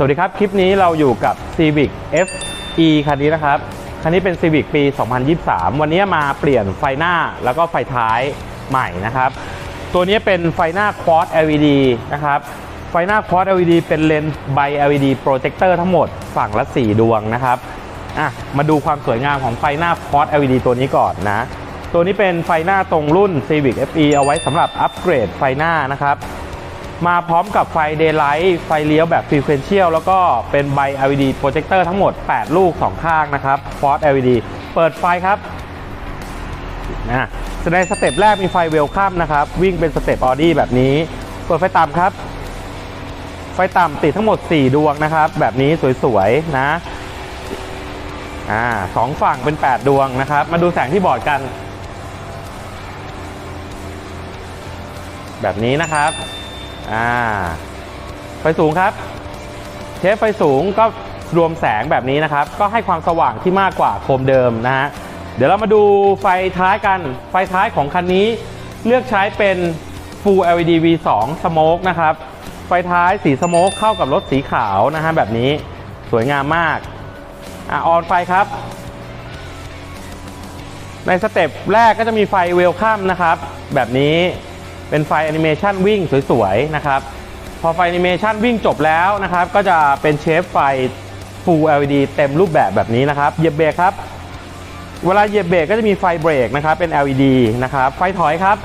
สวัสดีครับ คลิปนี้เราอยู่กับ Civic FE คันนี้นะครับ คันนี้เป็น Civic ปี 2023 วันนี้มาเปลี่ยนไฟหน้าแล้วก็ไฟท้ายใหม่นะครับ ตัวนี้เป็นไฟหน้า Quad LED นะครับ ไฟหน้า Quad LED เป็นเลนส์ Bi LED Projector ทั้งหมดฝั่งละ 4 ดวงนะครับอะมาดูความสวยงามของไฟหน้า Quad LED ตัวนี้ก่อนนะ ตัวนี้เป็นไฟหน้าตรงรุ่น Civic FE เอาไว้สำหรับอัปเกรดไฟหน้านะครับ มาพร้อมกับไฟ Daylight ไฟเลี้ยวแบบ Frequential แล้วก็เป็น Bi LED Projector ทั้งหมด 8 ลูก 2 ข้างนะครับ Quad LED เปิดไฟครับนะในสเต็ปแรกมีไฟเวลคัมนะครับ วิ่งเป็นสเต็ปออดี้แบบนี้ เปิดไฟต่ำครับ ไฟต่ำติดทั้งหมด 4 ดวงนะครับ แบบนี้สวยๆนะอ่าสองฝั่งเป็น 8 ดวงนะครับ มาดูแสงที่บอร์ดกัน แบบนี้นะครับ อ่าไฟสูงครับ เทปไฟสูงก็รวมแสงแบบนี้นะครับ ก็ให้ความสว่างที่มากกว่าโคมเดิมนะฮะเดี๋ยวเรามาดูไฟท้ายกันไฟท้ายของคันนี้ เลือกใช้เป็น Full LED V2 Smoke นะครับ ไฟท้ายสีสโมกเข้ากับรถสีขาวนะฮะแบบนี้สวยงามมากอะออนไฟครับ ในสเต็ปแรกก็จะมีไฟเวลคัมนะครับ แบบนี้ เป็นไฟแอนิเมชันวิ่งสวยๆนะครับพอไฟแอนิเมชันวิ่งจบแล้วนะครับ ก็จะเป็นเชฟไฟ Full LED เต็มรูปแบบแบบนี้นะครับเหยียบเบรกครับ เวลาเหยียบเบรกก็จะมีไฟเบรกนะครับ เป็น LED นะครับ ไฟถอยครับ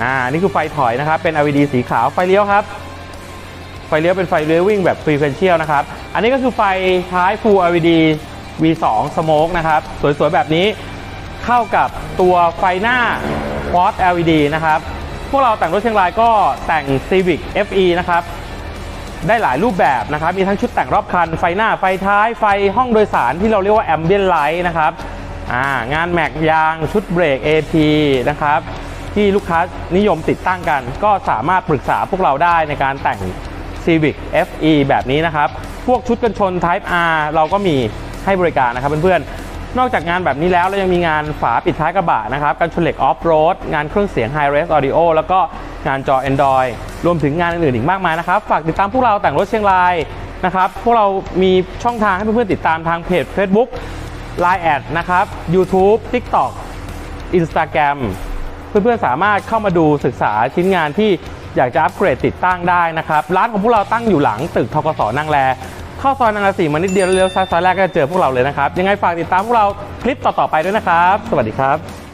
อ่านี่คือไฟถอยนะครับ เป็น LED สีขาวไฟเลี้ยวครับ ไฟเลี้ยวเป็นไฟเลี้ยววิ่งแบบ Frequential นะครับ อันนี้ก็คือไฟท้าย Full LED V2 Smoke นะครับ สวยๆ แบบนี้เข้ากับตัวไฟหน้า Quad LED นะครับ พวกเราแต่งรถเชียงรายก็แต่ง Civic FE นะครับ ได้หลายรูปแบบนะครับ มีทั้งชุดแต่งรอบคัน ไฟหน้า ไฟท้าย ไฟห้องโดยสารที่เราเรียกว่า Ambient Light นะครับงานแม็กยาง ชุดเบรก AP นะครับ ที่ลูกค้านิยมติดตั้งกัน ก็สามารถปรึกษาพวกเราได้ในการแต่ง Civic FE แบบนี้นะครับ พวกชุดกันชน Type R เราก็มีให้บริการนะครับเพื่อนๆ นอกจากงานแบบนี้แล้วเรายังมีงานฝาปิดท้ายกระบะนะครับกันชนเหล็กออฟโรดงานเครื่องเสียง High Res Audio แล้วก็งานจอ Android รวมถึงงานอื่นๆอีกมากมายนะครับ ฝากติดตามพวกเราแต่งรถเชียงรายนะครับ พวกเรามีช่องทางให้เพื่อนๆติดตามทางเพจ Facebook Line แอดนะครับ YouTube TikTok Instagram เพื่อนๆสามารถเข้ามาดูศึกษาชิ้นงานที่อยากจะอัปเกรดติดตั้งได้นะครับ ร้านของพวกเราตั้งอยู่หลังตึกทกสนางแล เข้าซอยนางสีมานิดเดียวเลี้ยวซ้ายซอยแรกก็จะเจอพวกเราเลยนะครับ ยังไงฝากติดตามพวกเราคลิปต่อๆไปด้วยนะครับ สวัสดีครับ